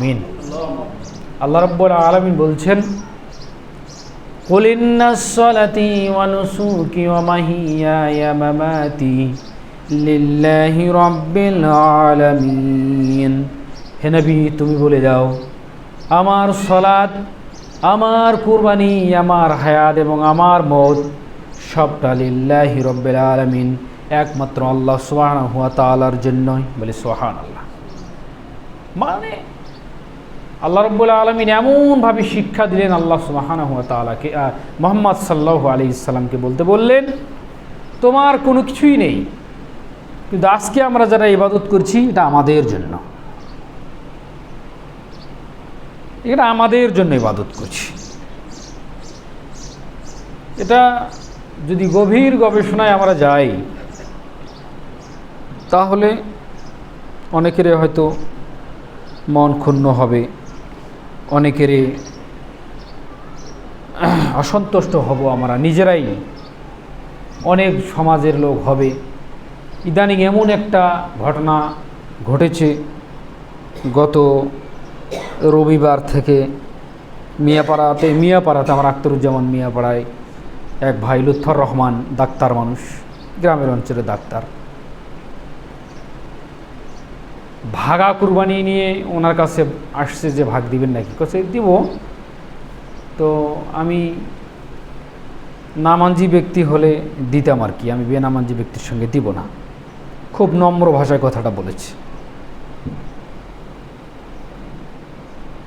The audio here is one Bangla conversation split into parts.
আমিন। আল্লাহ রব্বুল আলমিন বলছেন হেনবি তুমি বলে যাও আমার সলাদ আমার কুরবানি, আমার হায়াত এবং আমার মত সবটা লিল্লাহি রব্বিল আলমিন, একমাত্র আল্লাহ সোহান হুয়া তালার জন্যই। বলে সোহান আল্লাহ মানে আল্লাহ রব্বুল আলমিন এমনভাবে শিক্ষা দিলেন আল্লাহ সুবাহানা হুয়া তালাকে মোহাম্মদ সাল্লাহ আলি ইসলামকে বলতে বললেন, তোমার কোনো কিছুই নেই, কিন্তু আজকে আমরা যারা ইবাদত করছি, এটা আমাদের জন্য এটা আমাদের জন্য ইবাদত করছি। এটা যদি গভীর গবেষণায় আমরা যাই, তাহলে অনেকেরই হয়তো মন ক্ষুণ্ণ হবে অনেকেরই অসন্তুষ্ট হব আমরা, নিজেরাই অনেক সমাজের লোক হবে। ইদানিং এমন একটা ঘটনা ঘটেছে, গত রবিবার থেকে মিয়াপাড়াতে মিয়াপাড়াতে আমার আখতারুজ্জামান মিয়াপাড়ায় এক ভাই লুৎফর রহমান, ডাক্তার মানুষ, গ্রামের অঞ্চলে ডাক্তার। ভাগা কুরবানি নিয়ে ওনার কাছে আসছে যে ভাগ দিবেন নাকি? কাছে দিব। তো আমি নামাঞ্জি ব্যক্তি হলে দিতাম আর কি, আমি বেনামাঞ্জি ব্যক্তির সঙ্গে দিব না। খুব নম্র ভাষায় কথাটা বলেছে।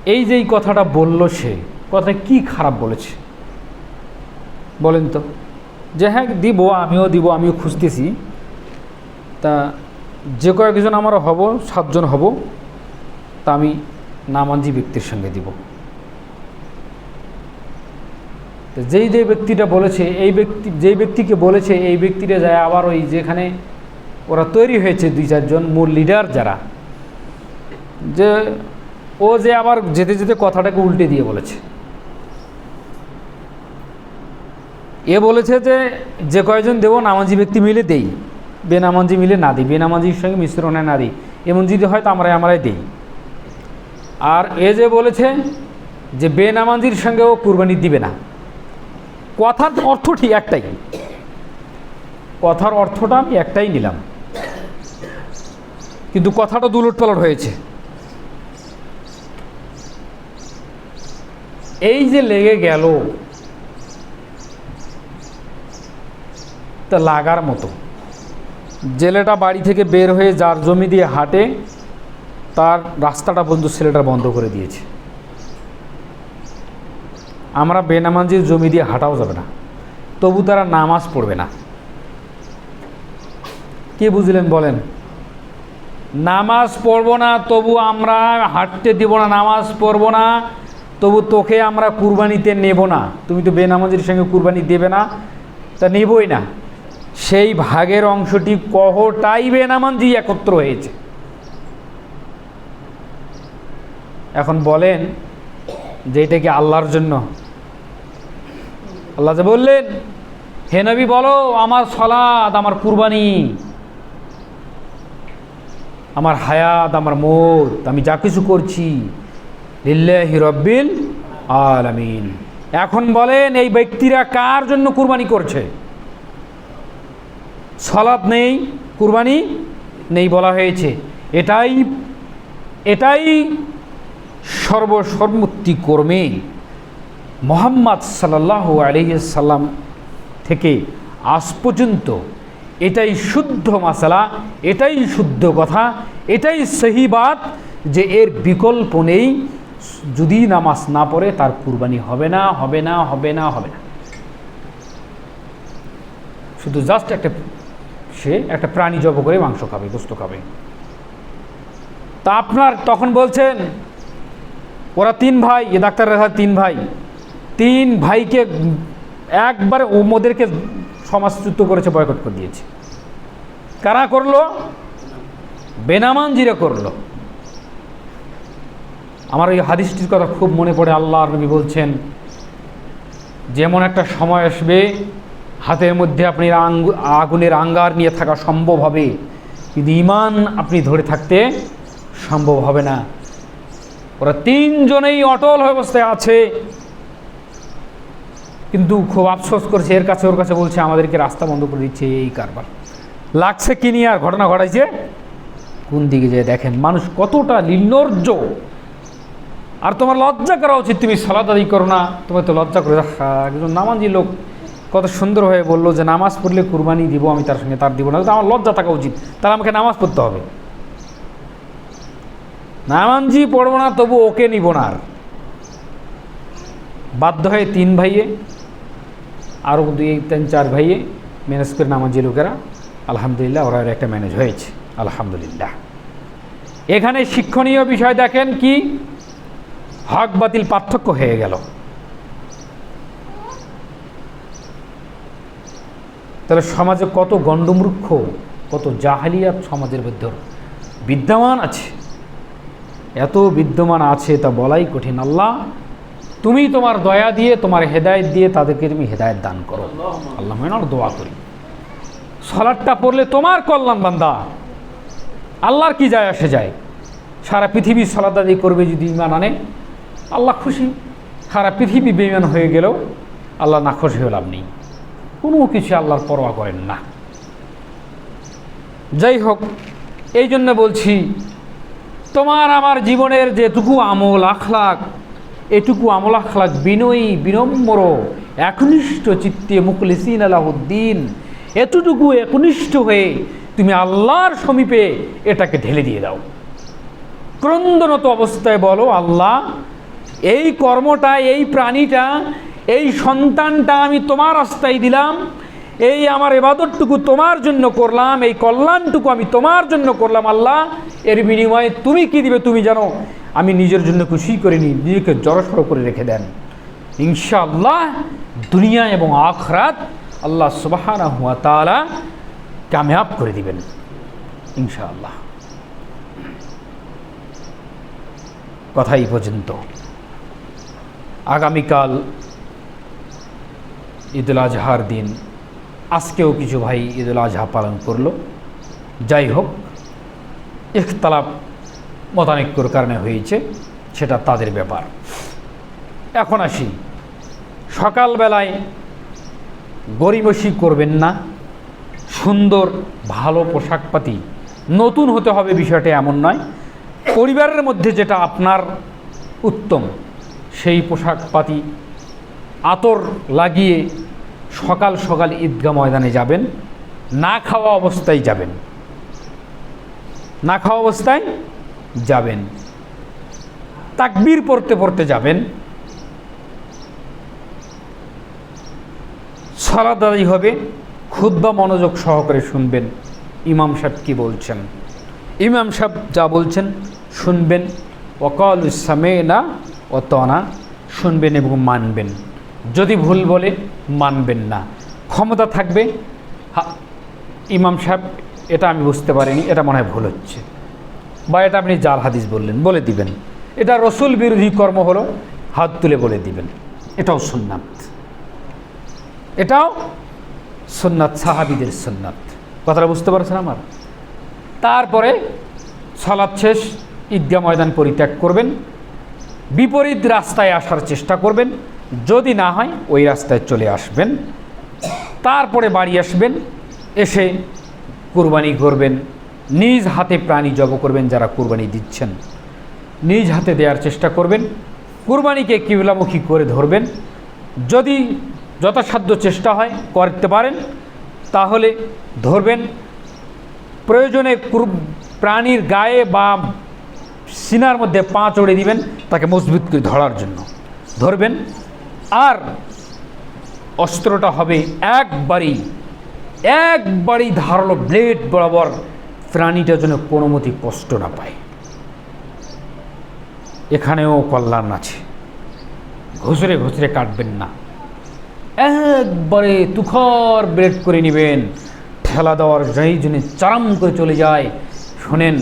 এই যে এই কথাটা বলল সে কথা কি খারাপ বলেছে? বলেন তো। যে হ্যাঁ দিব, আমিও দিব, আমিও খুঁজতেছি। তা যে কয়েকজন আমার হব, সাতজন হব, তা আমি নামাঞ্জি ব্যক্তির সঙ্গে দিব। যেই যে ব্যক্তিটা বলেছে, এই ব্যক্তি, যেই ব্যক্তিকে বলেছে, এই ব্যক্তিটা যায় আবার ওই যেখানে ওরা তৈরি হয়েছে দুই চারজন মূল লিডার যারা, যে ও যে আবার যেতে যেতে কথাটাকে উল্টে দিয়ে বলেছে। এ বলেছে যে যে কয়জন দেব, নামাজি ব্যক্তি মিলে দেই। বেনামাজি মিলে না দিই, বেনামাজির সঙ্গে মিশ্রণে না দিই। এমন যদি হয় তো আমরাই আমরাই দিই। আর এ যে বলেছে যে বেনামাজির সঙ্গেও কুরবানি দিবে না। কথার অর্থ ঠিক একটাই। কথার অর্থটা আমি একটাই নিলাম। কিন্তু কথাটা দুলট পালট হয়েছে। এই যে লেগে গেল তা লাগার মতো। জেলেটা বাড়ি থেকে বের হয়ে যার জমি দিয়ে হাঁটে, তার রাস্তাটা বন্ধু ছেলেটা বন্ধ করে দিয়েছে। আমরা বেনামাজির জমি দিয়ে হাঁটাও যাবে না। তবু তারা নামাজ পড়বে না। কে বুঝলেন বলেন? নামাজ পড়ব না, তবু আমরা হাঁটতে দিব না, নামাজ পড়ব না, তবু তোকে আমরা কুরবানিতে নেব না। তুমি তো বেনামাজির সঙ্গে কুরবানি দেবে না, তা নেবই না। সেই ভাগের অংশটি কহটাই বেনামাজি একত্র হয়েছে। এখন বলেন যে এটা কি আল্লাহর জন্য? আল্লাহ যে বললেন, হে নবী বলো, আমার সলাদ, আমার কুরবানি, আমার হায়াত, আমার মত, আমি যা কিছু করছি, লিল্লাহি রব্বিল আলামিন। এখন বলেন, এই ব্যক্তিরা কার জন্য কুরবানি করছে? সলাদ নেই, কুরবানি নেই বলা হয়েছে। এটাই এটাই সর্বসম্মতি কর্মে মোহাম্মদ সাল্লাহ আলহিসাল্লাম থেকে আজ পর্যন্ত এটাই শুদ্ধ মশালা এটাই শুদ্ধ কথা, এটাই সহিবাদ যে এর বিকল্প নেই। যদি নামাজ না পড়ে, তার কুরবানি হবে না হবে না হবে না হবে না। শুধু জাস্ট একটা সে একটা প্রাণী জব করে মাংস খাবে, গোস্ত খাবে। তা আপনার তখন বলছেন, ওরা তিন ভাই, এ ডাক্তারের তিন ভাই। তিন ভাইকে একবারে ওদেরকে সমাজচ্যুত করেছে, বয়কট করে দিয়েছে। কারা করল? বেনামান জিরা করল। আমার এই হাদিসটির কথা খুব মনে পড়ে আল্লাহ নবী বলছেন, যেমন একটা সময় আসবে হাতের মধ্যে আপনি আগুনের আঙ্গার নিয়ে থাকা সম্ভব হবে। কিন্তু ইমান আপনি ধরে থাকতে সম্ভব হবে না। ওরা তিনজনেই অটল অবস্থায় আছে। কিন্তু খুব আফসোস করছে, এর কাছে ওর কাছে বলছে, আমাদেরকে রাস্তা বন্ধ করে দিচ্ছে এই কারবার। লাগছে কি নিয়ে আর ঘটনা ঘটাইছে? কোন দিকে যে দেখেন, মানুষ কতটা নির্লজ্জ। আর তোমার লজ্জা করা উচিত, তুমি সালাদ করো না। তোমার তো লজ্জা করে একজন নামাজি লোক। কত সুন্দর হয়ে বলল যে নামাজ পড়লে কুরবানি দিব আমি তার সঙ্গে, তার দিব না। আমার লজ্জা থাকা উচিত। তাহলে আমাকে নামাজ পড়তে হবে। নামাজি পড়ব না, তবু ওকে নিব না আর। বাধ্য হয়ে তিন ভাইয়ে আরও দুই, তিন, চার ভাইয়ে ম্যানেজ করে নামাজি লোকেরা, আলহামদুলিল্লাহ, ওরা একটা ম্যানেজ হয়েছে। আলহামদুলিল্লাহ। এখানে শিক্ষণীয় বিষয় দেখেন কি? হক বাতিল পার্থক্য হয়ে গেল। তাহলে সমাজে কত গণ্ডমূর্খ, কত জাহালিয়াত সমাজের মধ্যে বিদ্যমান আছে। এত বিদ্যমান আছে তা বলাই কঠিন। আল্লাহ, তুমি তোমার দয়া দিয়ে, তোমার হেদায়েত দিয়ে তাদেরকে তুমি হেদায়েত দান করো। আল্লাহ মেনার দোয়া করি। সলাটটা পড়লে তোমার কল্যাণ বান্দা। আল্লাহর কি যায় আসে যায়। সারা পৃথিবী সলাদাদি করবে যদি ইমান আনে। আল্লাহ খুশি। সারা পৃথিবী বেইমান হয়ে গেলেও আল্লাহ না খুশি হয়ে লাভ নেই। কোনো কিছু আল্লাহর পরোয়া করেন না। যাই হোক এই জন্য বলছি, তোমার আমার জীবনের যেটুকু আমল আখলাক, এটুকু আমল আখলাক বিনয়ী, বিনম্র, একনিষ্ঠ চিত্তে মুখলিসিন আলাহদ্দিন, এতটুকু একনিষ্ঠ হয়ে তুমি আল্লাহর সমীপে এটাকে ঢেলে দিয়ে দাও। ক্রন্দনত অবস্থায় বলো, আল্লাহ, এই কর্মটা এই প্রাণীটা এই সন্তানটা আমি তোমার রাস্তায় দিলাম, এই আমার এবাদতটুকু তোমার জন্য করলাম, এই কল্যাণটুকু আমি তোমার জন্য করলাম, আল্লাহ, এর বিনিময়ে তুমি কি দিবে তুমি জানো? আমি নিজের জন্য খুশি করিনি নিজেকে জড়সড় করে রেখে দেন। ইনশাআল্লাহ, দুনিয়া এবং আখরাত আল্লাহ সুবাহানা হুয়া তালা কামিয়াব করে দিবেন, ইনশাআল্লাহ। কথা এই পর্যন্ত। আগামীকাল ঈদুল আজহার দিন। আজকেও কিছু ভাই ঈদুল আজহা পালন করল। যাই হোক ইখতালাপ মতানৈক্যর কারণে হয়েছে, সেটা তাদের ব্যাপার। এখন আসি। সকালবেলায় গরিবসি করবেন না। সুন্দর, ভালো পোশাকপাতি নতুন হতে হবে বিষয়টা এমন নয়। পরিবারের মধ্যে যেটা আপনার উত্তম, সেই পোশাক পাতি আতর লাগিয়ে সকাল সকাল ঈদগাহ ময়দানে যাবেন, না খাওয়া অবস্থায় যাবেন। না খাওয়া অবস্থায় যাবেন। তাকবীর পড়তে পড়তে যাবেন। সালাদ হবে ক্ষুদ্র মনোযোগ সহকারে শুনবেন। ইমাম সাহেব কী বলছেন? ইমাম সাহেব যা বলছেন শুনবেন। ইসামে না ও তনা, শুনবেন এবং মানবেন। যদি ভুল বলে মানবেন না। ক্ষমতা থাকবে। ইমাম সাহেব, এটা আমি বুঝতে পারিনি, এটা মনে হয় ভুল হচ্ছে। বা এটা আপনি জাল হাদিস বললেন, বলে দিবেন। এটা রসুল বিরোধী কর্ম হলো, হাত তুলে বলে দিবেন। এটাও সুন্নাত। এটাও সুন্নাত, সাহাবিদের সুন্নাত। কথাটা বুঝতে পারছেন আমার? তারপরে সলাদ শেষ, ঈদগাহ ময়দান পরিত্যাগ করবেন। বিপরীত রাস্তায় আসার চেষ্টা করবেন। যদি না হয়, ওই রাস্তায় চলে আসবেন। তারপরে বাড়ি আসবেন, এসে কুরবানি করবেন। নিজ হাতে প্রাণী জব করবেন যারা কুরবানি দিচ্ছেন। নিজ হাতে দেওয়ার চেষ্টা করবেন। কুরবানিকে কিবলামুখী করে ধরবেন। যদি যথাসাধ্য চেষ্টা হয়, করতে পারেন। তাহলে ধরবেন, প্রয়োজনে কুর প্রাণীর গায়ে বা সিনার মধ্যে পা চড়ে দিবেন, তাকে মজবুত করে ধরার জন্য। ধরবেন আর অস্ত্রটা হবে একবারই একবারই ধারালো ব্লেড বরাবর প্রাণীটা যেন কোনোমতি কষ্ট না পায়। এখানেও কল্যাণ আছে। ঘুষরে ঘুষরে কাটবেন না। একবারে তুখর ব্রেড করে নেবেন। ঠেলা দেওয়ার যেই জন্য চারাম করে চলে যায়। শোনেন,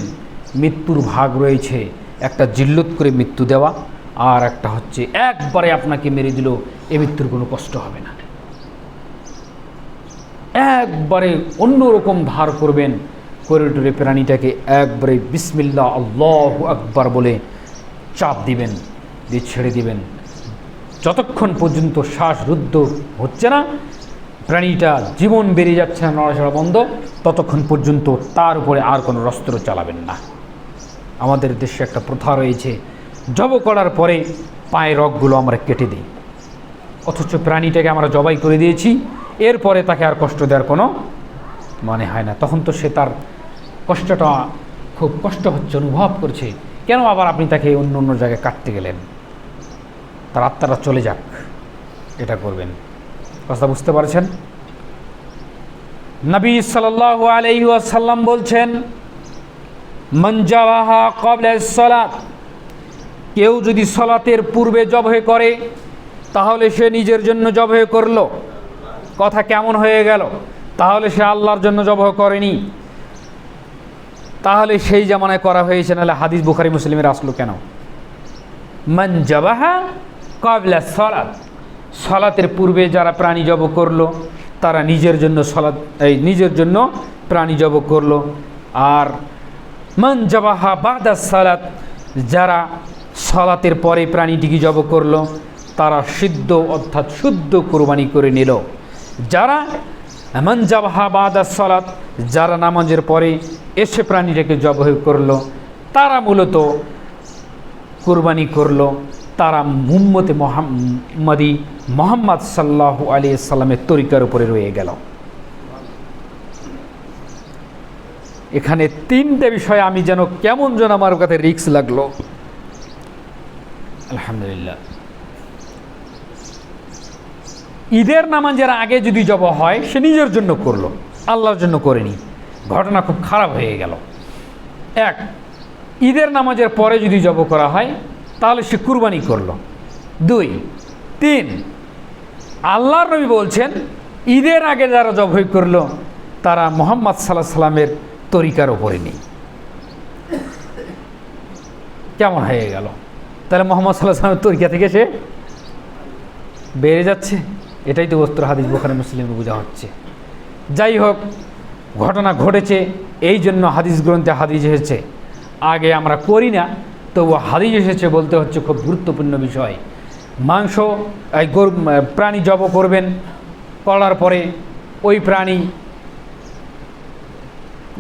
মৃত্যুর ভাগ রয়েছে। একটা জিল্লত করে মৃত্যু দেওয়া। আর একটা হচ্ছে, একবারে আপনাকে মেরে দিল এ মৃত্যুর কোনো কষ্ট হবে না। একবারে অন্যরকম ধার করবেন করে টরে প্রাণীটাকে একবারে বিসমিল্লা আল্লাহ আকবার বলে চাপ দিবেন, দিয়ে ছেড়ে দিবেন। যতক্ষণ পর্যন্ত শ্বাস রুদ্ধ হচ্ছে না, প্রাণীটা জীবন বেরিয়ে যাচ্ছে না, নড়াচড়া বন্ধ, ততক্ষণ পর্যন্ত তার উপরে আর কোনো অস্ত্র চালাবেন না। আমাদের দেশে একটা প্রথা রয়েছে জব করার পরে পায়ের রগগুলো আমরা কেটে দিই। অথচ প্রাণীটাকে আমরা জবাই করে দিয়েছি, এরপরে তাকে আর কষ্ট দেওয়ার কোনো মনে হয় না। তখন তো সে তার কষ্টটা খুব কষ্ট হচ্ছে, অনুভব করছে। কেন আবার আপনি তাকে অন্য অন্য জায়গায় কাটতে গেলেন? তার আত্মারা চলে যাক, এটা করবেন। কথা বুঝতে পারছেন? নবী সাল্লাহ আলহি আসাল্লাম বলছেন মঞ্জাবাহা কবলে সলাত। কেউ যদি সলাতের পূর্বে জবহে করে, তাহলে সে নিজের জন্য জবহে করল। কথা কেমন হয়ে গেল? তাহলে সে আল্লাহর জন্য জবহ করেনি। তাহলে সেই জামানায় করা হয়েছে, নাহলে হাদিস বুখারি মুসলিমের আসলো কেন? মান জবাহা কাবলা সলাত। সলাতের পূর্বে যারা প্রাণী জব করল, তারা নিজের জন্য সলাত, এই নিজের জন্য প্রাণী জব করল। আর মান জবাহা বাদা সালাত, যারা সলাতের পরে প্রাণীটিকে জব করল, তারা সিদ্ধ অর্থাৎ শুদ্ধ কোরবানি করে নিল। যারা এমন জাবাহা বাদা সলাত, যারা নামাজের পরে এসে প্রাণীটাকে জবহ করল, তারা মূলত কোরবানি করল। তারা মুম্মতে মোহাম্মদি মোহাম্মদ সাল্লাহ আলী সাল্লামের তরিকার উপরে রয়ে গেল। এখানে তিনটে বিষয় আমি যেন কেমন যেন আমার কাছে রিক্স লাগল। আলহামদুলিল্লাহ। ঈদের নামাজের আগে যদি জব হয়, সে নিজের জন্য করল, আল্লাহর জন্য করেনি। ঘটনা খুব খারাপ হয়ে গেল। এক, ঈদের নামাজের পরে যদি জব করা হয়, তাহলে সে কুরবানি করল। দুই, তিন, আল্লাহর নবী বলছেন, ঈদের আগে যারা জবই করল, তারা মোহাম্মদ সাল্লাহ সাল্লামের তরিকার ওপরে নেই। কেমন হয়ে গেল? তাহলে মোহাম্মদ সাল্লাহ সাল্লামের তরিকা থেকে সে বেড়ে যাচ্ছে। এটাই তো বস্ত্র হাদিস বোখারে মুসলিম বোঝা হচ্ছে। যাই হোক, ঘটনা ঘটেছে এই জন্য হাদিস গ্রন্থে হাদিস এসেছে। আগে আমরা করি না তবু হাদিস এসেছে বলতে হচ্ছে খুব গুরুত্বপূর্ণ বিষয়। মাংস, এই গরু, প্রাণী জব করবেন, করার পরে ওই প্রাণী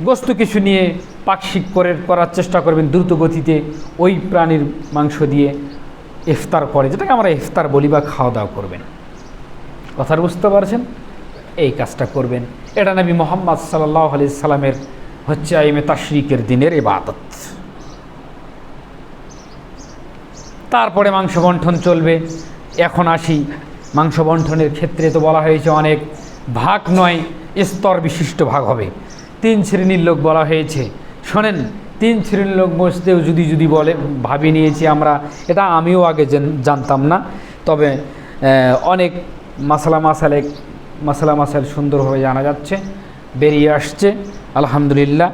বস্তু কিছু নিয়ে পাকশিক করে করার চেষ্টা করবেন দ্রুত গতিতে ওই প্রাণীর মাংস দিয়ে ইফতার করে, যেটাকে আমরা ইফতার বলি বা খাওয়া দাওয়া করবেন। কথাটা বুঝতে পারছেন? এই কাজটা করবেন। এটা নবী মোহাম্মদ সাল্লাহ আলি সাল্লামের হচ্ছে আইমে তাশরিকের দিনের ইবাদত। তারপরে মাংস বন্ঠন চলবে। এখন আসি, মাংস বন্ঠনের ক্ষেত্রে তো বলা হয়েছে অনেক ভাগ নয়, স্তর বিশিষ্ট ভাগ হবে। তিন শ্রেণির লোক বলা হয়েছে শোনেন, তিন শ্রেণির লোক বসতেও যদি যদি বলে, ভাবি নিয়েছি আমরা, এটা আমিও আগে জানতাম না। তবে অনেক মাসালা মাসালে, মাসালা মাসাল সুন্দরভাবে জানা যাচ্ছে, বেরিয়ে আসছে, আলহামদুলিল্লাহ।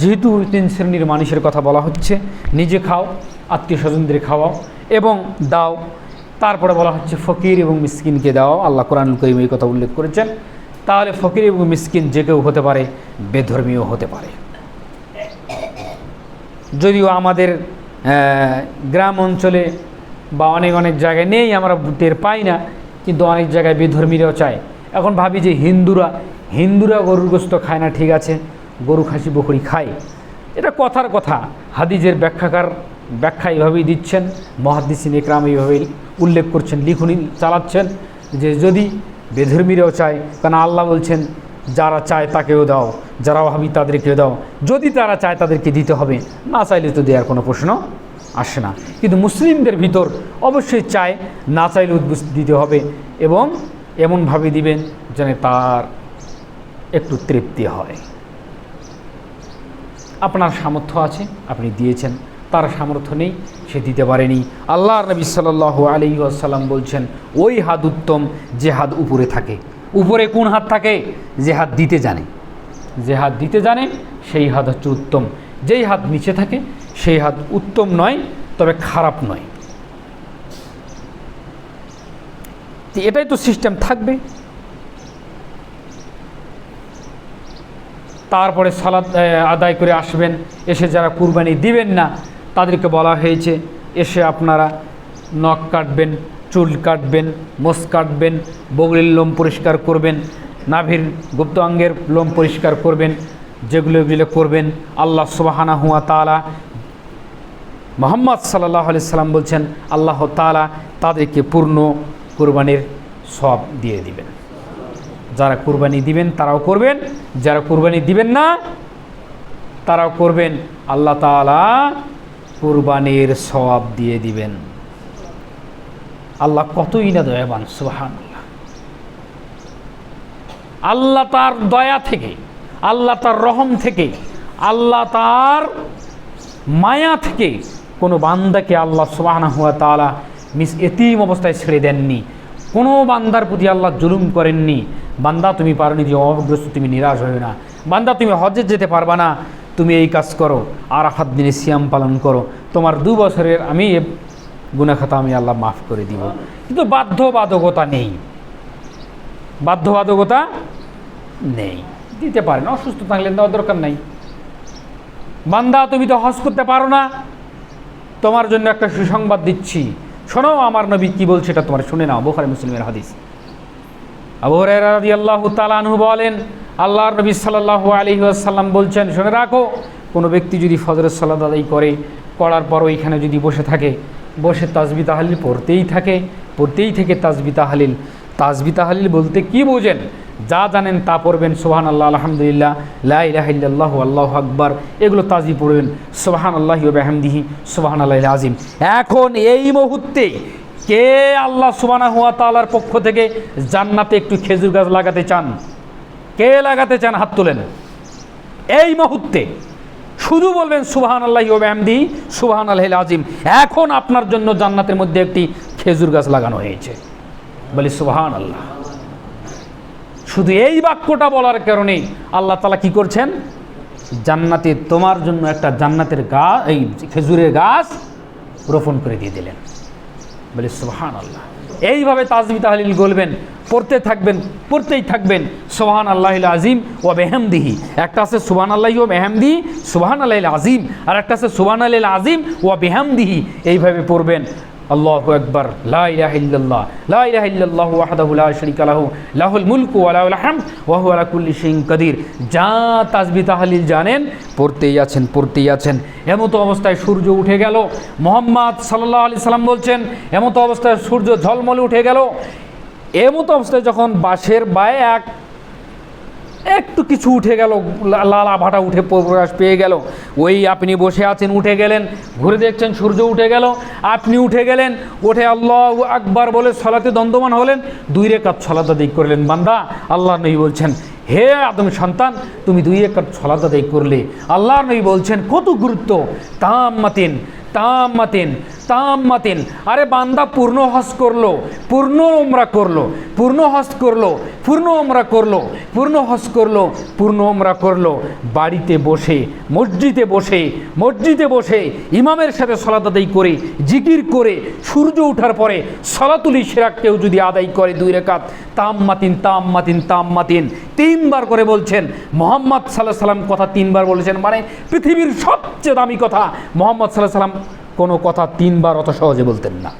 যেহেতু তিন শ্রেণির মানুষের কথা বলা হচ্ছে, নিজে খাও আত্মীয় স্বজনদের খাওয়াও এবং দাও। তারপরে বলা হচ্ছে, ফকির এবং মিসকিনকে দাও। আল্লাহ কোরআনুল করিম এই কথা উল্লেখ করেছেন। তাহলে ফকির এবং মিসকিন যে কেউ হতে পারে বেধর্মীয় হতে পারে। যদিও আমাদের গ্রাম অঞ্চলে বা অনেক অনেক জায়গায় নেই, আমরা টের পাই না, কিন্তু অনেক জায়গায় বেধর্মীরাও চায়। এখন ভাবি যে হিন্দুরা হিন্দুরা গরুর গোস্ত খায় না, ঠিক আছে, গরু, খাসি, বকরি খায়। এটা কথার কথা। হাদিজের ব্যাখ্যাকার, ব্যাখ্যা এইভাবেই দিচ্ছেন, মহাদিসিন একরাম এইভাবেই উল্লেখ করছেন, লিখুনি, চালাচ্ছেন, যে যদি বেধর্মীরাও চায় কারণ আল্লাহ বলছেন যারা চায় তাকেও দাও যারা ভাবি তাদেরকেও দাও। যদি তারা চায় তাদেরকে দিতে হবে, না চাইলে তো দেওয়ার কোনো প্রশ্ন আসে না। কিন্তু মুসলিমদের ভিতর অবশ্যই চায় না চাইলে উদ্বুস দিতে হবে এবং এমনভাবে দিবেন যেন তার একটু তৃপ্তি হয়। আপনার সামর্থ্য আছে, আপনি দিয়েছেন। তার সামর্থ্য নেই, সে দিতে পারেনি। আল্লাহ নবী সাল্লাহ আলী আসাল্লাম বলছেন, ওই হাত উত্তম যে হাত উপরে থাকে। উপরে কোন হাত থাকে? যে হাত দিতে জানে। যে হাত দিতে জানে, সেই হাত হচ্ছে উত্তম। যেই হাত নিচে থাকে, সেই হাত উত্তম নয়, তবে খারাপ নয়। এটাই তো সিস্টেম থাকবে। তারপরে সালাদ আদায় করে আসবেন। এসে যারা কুরবানি দিবেন না, তাদেরকে বলা হয়েছে, এসে আপনারা নখ কাটবেন। চুল কাটবেন, মোষ কাটবেন, বগলির লোম পরিষ্কার করবেন, নাভির গুপ্ত অঙ্গের লোম পরিষ্কার করবেন, যেগুলো এগুলো করবেন, আল্লাহ সুবাহানা হুয়া তালা মোহাম্মদ সাল্লাহ আলি সাল্লাম বলছেন, আল্লাহ তালা তাদেরকে পূর্ণ কোরবানির সব দিয়ে দিবেন। যারা কোরবানি দিবেন, তারাও করবেন, যারা কোরবানি দিবেন না, তারাও করবেন। আল্লাহ তালা কোরবানির সব দিয়ে দিবেন। আল্লাহ কতই না দয়াবান সুহান আল্লাহ তার দয়া থেকে, আল্লাহ তার রহম থেকে, আল্লাহ তার মায়া থেকে কোনো বান্দাকে আল্লাহ সুবাহানা হুয়া তালা মিস এতিম অবস্থায় ছেড়ে দেননি। কোনো বান্দার প্রতি আল্লাহ জুলুম করেননি। বান্দা, তুমি পারনি যে অভাবগ্রস্ত তুমি নিরাশ হয়ে না। বান্দা, তুমি হজে যেতে পারবা না। তুমি এই কাজ করো। আর হাত দিনে সিয়াম পালন করো। তোমার দু বছরের, আমি গুনাখাতা আমি আল্লাহ মাফ করে দিব। কিন্তু বাধ্যবাধকতা নেই। বাধ্যবাধকতা নেই। দিতে পারেন, অসুস্থ থাকলে দেওয়ার দরকার নাই। বান্দা, তুমি তো হজ করতে পারো না। তোমার জন্য একটা সুসংবাদ দিচ্ছি। শোনো, আমার নবী কি বলছে এটা তোমার শুনে নাও, বোখারি মুসলিমের হাদিস। আবু রাদি আল্লাহ বলেন, আল্লাহর নবী সাল্লাহ আলী আসাল্লাম বলছেন, শুনে রাখো, কোনো ব্যক্তি যদি ফজরের সালাদ আদায় করে, করার পর ওইখানে যদি বসে থাকে বসে তাজবি তাহালিল পড়তেই থাকে, পড়তেই থেকে তাজবি তাহালিল। তাজবি তাহালিল বলতে কি বোঝেন? যা জানেন তা পড়বেন সোহান আল্লাহ আলহামদুলিল্লাহ লাহ আল্লাহ আকবর। এগুলো তাজি পড়বেন সোহান আল্লাহ বেহামদিহি সোহান আল্লাহ আজিম এখন এই মুহূর্তে কে আল্লাহ সুবানা হুয়া তালার পক্ষ থেকে জান্নাতে একটু খেজুর গাছ লাগাতে চান? কে লাগাতে চান? হাত তোলেন। এই মুহূর্তে শুধু বলবেন সুবাহান আল্লাহ ওবেহামদি সুবাহান আল্লাহ আজিম এখন আপনার জন্য জান্নাতের মধ্যে একটি খেজুর গাছ লাগানো হয়েছে। বলি সুবাহান আল্লাহ শুধু এই বাক্যটা বলার কারণে আল্লাহ তালা কি করছেন? জান্নাতে তোমার জন্য একটা জান্নাতের গাছ এই খেজুরের গাছ রোপণ করে দিয়ে দিলেন। বলে সুবাহান আল্লাহ এইভাবে তাজমি তাহলিল গলবেন, পড়তে থাকবেন, পড়তেই থাকবেন। সোহান আল্লাহ আজিম ও বেহেমদিহি। একটা আছে সুবান আল্লাহ ও মেহেমদিহি সুবাহান আল্লাহ আজিম আর একটা আছে সুবান আল্লাহ আজিম ও বেহেমদিহি। এইভাবে পড়বেন। আল্লাহ আকবর লাহ লাহ ওয়াহদাহু লা শরিকা লাহু, লাহুল মুলকু ওয়া লাহুল হামদ ওয়া হুয়া কুল্লি শাইইন কাদির। যা তাসবিহ তাহলিল জানেন, পড়তেই আছেন পড়তেই আছেন। এমতো অবস্থায় সূর্য উঠে গেল, মোহাম্মদ সাল্লাল্লাহু আলাইহি সাল্লাম বলছেন, এমতো অবস্থায় সূর্য ঝলমলে উঠে গেল। এমতো অবস্থায় যখন বাঁশের বায়ে এক একটু কিছু উঠে গেল লাল আভাটা উঠে প্রকাশ পেয়ে গেল। ওই আপনি বসে আছেন, উঠে গেলেন, ঘুরে দেখছেন, সূর্য উঠে গেল, আপনি উঠে গেলেন উঠে আল্লাহ আকবার বলে ছলাতে দ্বন্দ্বমান হলেন, দুই রেখাত ছলাত আদায় করলেন, বান্দা আল্লাহ নবী বলছেন, হে আদম সন্তান, তুমি দুই রেখাত ছলাত আদায় করলে। আল্লাহ নবী বলছেন, কত গুরুত্ব তাম্মাতিন তাম্মাতিন তাম্মাতিন আরে বান্দা পূর্ণ হজ করল, পূর্ণ ওমরা করল, পূর্ণ হজ করল, পূর্ণ ওমরা করল, পূর্ণ হজ করল, পূর্ণ ওমরা করল। বাড়িতে বসে, মসজিদে বসে মসজিদে বসে ইমামের সাথে সলাত আদায় করে, জিকির করে, সূর্য ওঠার পরে সলাতুলি সেরাক কেউ যদি আদায় করে দুই রেখাত তাম্মাতিন তাম্মাতিন তাম্মাতিন তিনবার করে বলছেন, মোহাম্মদ সাল্লাহ সাল্লাম কথা তিনবার বলেছেন। মানে পৃথিবীর সবচেয়ে দামি কথা, মোহাম্মদ সাল্লাহ সাল্লাম কোনো কথা তিনবার অত সহজে বলতেন না।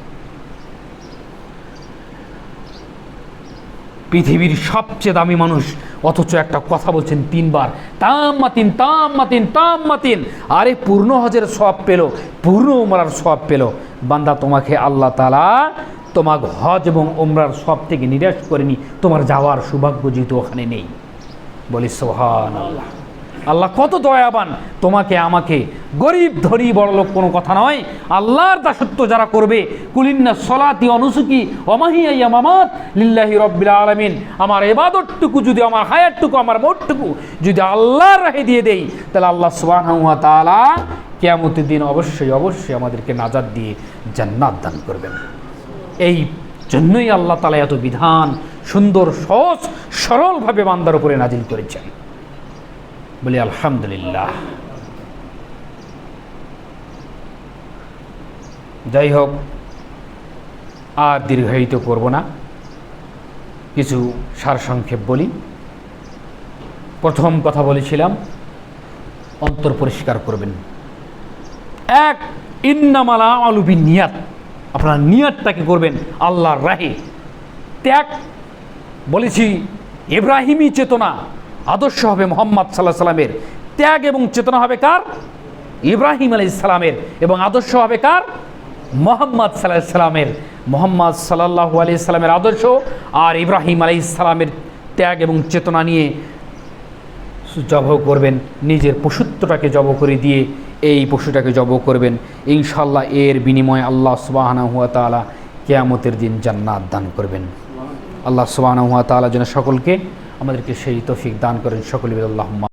পৃথিবীর সবচেয়ে দামি মানুষ অথচ একটা কথা বলছেন তিনবার, তাম মাতিন তাম মাতিন তাম মাতিন। আরে পূর্ণ হজের সব পেল, পূর্ণ উমরার সব পেল। বান্দা, তোমাকে আল্লাহ তালা তোমার হজ এবং ওমরার সব থেকে নিরাশ করেনি, তোমার যাওয়ার সৌভাগ্য যেহেতু ওখানে নেই। বলি সোহান আল্লাহ আল্লাহ কত দয়াবান। তোমাকে, আমাকে। গরিব ধরি বড় লোক কোনো কথা নয়। আল্লাহর দাসত্ব যারা করবে, কুলিন্না সলাতি অনুসুকি অমাহিয়া মামাত, লিল্লাহি রব্বিল আলমিন। আমার এবাদতটুকু যদি, আমার হায়ারটুকু আমার মোটটুকু যদি আল্লাহর রাহে দিয়ে দেই, তাহলে আল্লাহ সুবাহ তালা কেয়ামতের দিন অবশ্যই অবশ্যই আমাদেরকে নাজাদ দিয়ে জান্নাত দান করবেন। এই জন্যই আল্লাহ তালা এত বিধান সুন্দর, সহজ, সরলভাবে বান্দার উপরে নাজিল করেছেন। বলি, আলহামদুলিল্লাহ। যাই হোক, আর দীর্ঘায়িত করব না। কিছু সারসংক্ষেপ বলি। প্রথম কথা বলেছিলাম, অন্তর পরিষ্কার করবেন। এক, ইন্নামালা আলুবি নিয়াত আপনারা নিয়াতটাকে করবেন, আল্লাহর রাহে। ত্যাগ, বলেছি ইব্রাহিমী চেতনা। আদর্শ হবে মোহাম্মদ সাল্লাহ সাল্লামের। ত্যাগ এবং চেতনা হবে কার? ইব্রাহিম আলাই ইসলামের এবং আদর্শ হবে কার? মোহাম্মদ সাল্লাহ সাল্লামের। মোহাম্মদ সাল্লাহু আলি সাল্লামের আদর্শ আর ইব্রাহিম আলাই ইসলামের ত্যাগ এবং চেতনা নিয়ে জব করবেন। নিজের পশুত্বটাকে জব করে দিয়ে এই পশুটাকে জব করবেন। ইনশাল্লাহ এর বিনিময়ে আল্লাহ সুবাহানা হুয়া তালা কেয়ামতের দিন জান্নাত দান করবেন। আল্লাহ সুবাহানা হুয়া তালা যেন সকলকে আমাদেরকে সেই তৌফিক দান করেন। সকলে আল্লাহ